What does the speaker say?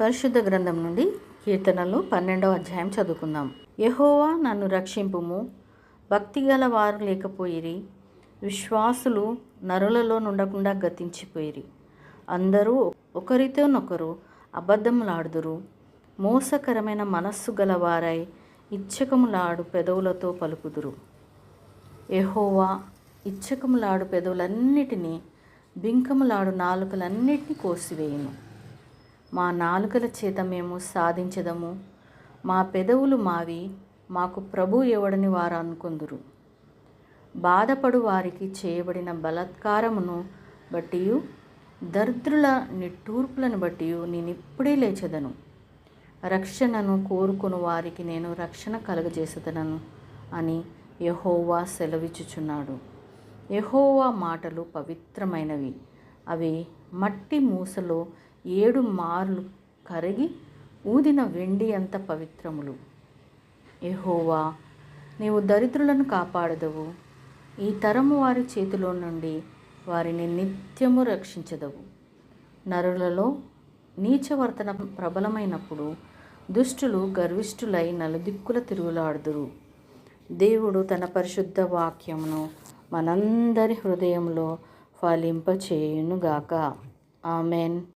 పరిశుద్ధ గ్రంథం నుండి కీర్తనలు పన్నెండవ అధ్యాయం చదువుకుందాం. యహోవా నన్ను రక్షింపుము. భక్తిగల వారు లేకపోయిరి. విశ్వాసులు నరులలో నుండకుండా గతించిపోయిరి. అందరూ ఒకరితోనొకరు అబద్ధములాడుదురు. మోసకరమైన మనస్సు గలవారై ఇచ్చకములాడు పెదవులతో పలుకుదురు. ఎహోవా ఇచ్చకములాడు పెదవులన్నిటినీ బింకములాడు నాలుకలన్నిటినీ కోసివేయును. మా నాలుకల చేత మేము సాధించదము. మా పెదవులు మావి మాకు ప్రభు ఎవడని వారు అనుకుందురు. బాధపడు వారికి చేయబడిన బలాత్కారమును బట్టి దరిద్రుల నిట్టూర్పులను బట్టి నేను ఇప్పుడే లేచెదను. రక్షణను కోరుకుని వారికి నేను రక్షణ కలుగజేసేదనను అని యహోవా సెలవిచ్చుచున్నాడు. యహోవా మాటలు పవిత్రమైనవి. అవి మట్టి మూసలో ఏడు మార్లు కరిగి ఊదిన వెండి అంత పవిత్రములు. ఎహోవా నీవు దరిద్రులను కాపాడదవు. ఈ తరము వారి చేతిలో నుండి వారిని నిత్యము రక్షించదవు. నరులలో నీచవర్తన ప్రబలమైనప్పుడు దుష్టులు గర్విష్ఠులై నలుదిక్కుల తిరుగులాడుదురు. దేవుడు తన పరిశుద్ధ వాక్యమును మనందరి హృదయంలో ఫలింపచేయునుగాక. ఆమెన్.